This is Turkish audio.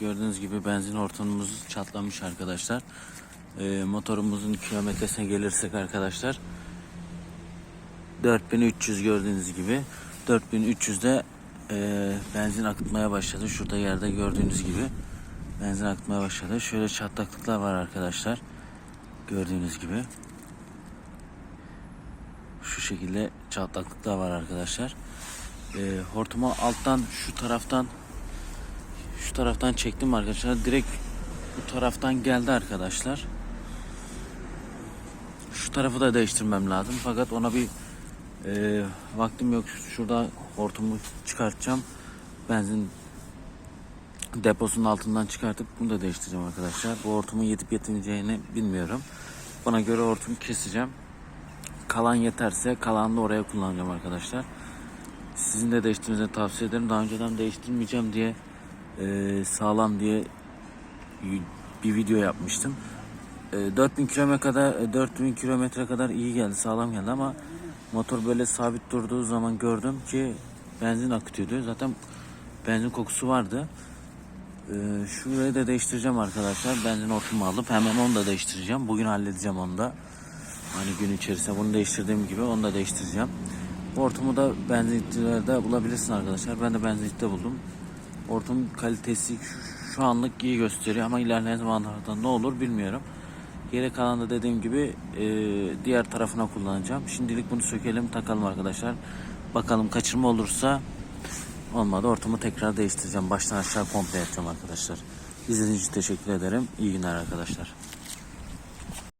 Gördüğünüz gibi benzin hortumumuz çatlamış arkadaşlar. Ee, motorumuzun kilometresine gelirsek arkadaşlar 4300 gördüğünüz gibi 4300'de e, benzin akıtmaya başladı. Şurada yerde gördüğünüz gibi benzin akıtmaya başladı. Şöyle çatlaklıklar var arkadaşlar. Gördüğünüz gibi. Şu şekilde çatlaklıklar var arkadaşlar. E, hortumu alttan şu taraftan taraftan çektim arkadaşlar. Direkt bu taraftan geldi arkadaşlar. Şu tarafı da değiştirmem lazım. Fakat ona bir e, vaktim yok. Şurada hortumu çıkartacağım. Benzin deposunun altından çıkartıp bunu da değiştireceğim arkadaşlar. Bu hortumun yetip yetmeyeceğini bilmiyorum. Buna göre hortumu keseceğim. Kalan yeterse kalanını oraya kullanacağım arkadaşlar. Sizin de değiştirmenizi tavsiye ederim. Daha önceden değiştirmeyeceğim diye e, sağlam diye bir video yapmıştım. E, 4000 kilometre kadar e, 4000 kilometre kadar iyi geldi, sağlam geldi ama motor böyle sabit durduğu zaman gördüm ki benzin akıtıyordu. Zaten benzin kokusu vardı. E, şurayı da değiştireceğim arkadaşlar. Benzin hortumu alıp hemen onu da değiştireceğim. Bugün halledeceğim onu da. Hani gün içerisinde bunu değiştirdiğim gibi onu da değiştireceğim. Hortumu da benzinlikçilerde bulabilirsin arkadaşlar. Ben de benzinlikte buldum. Hortum kalitesi şu- şu anlık iyi gösteriyor ama ilerleyen zamanlarda ne olur bilmiyorum. Geri kalan da dediğim gibi e, diğer tarafına kullanacağım. Şimdilik bunu sökelim takalım arkadaşlar. Bakalım kaçırma olursa olmadı hortumu tekrar değiştireceğim. Baştan aşağı komple yapacağım arkadaşlar. İzlediğiniz için teşekkür ederim. İyi günler arkadaşlar.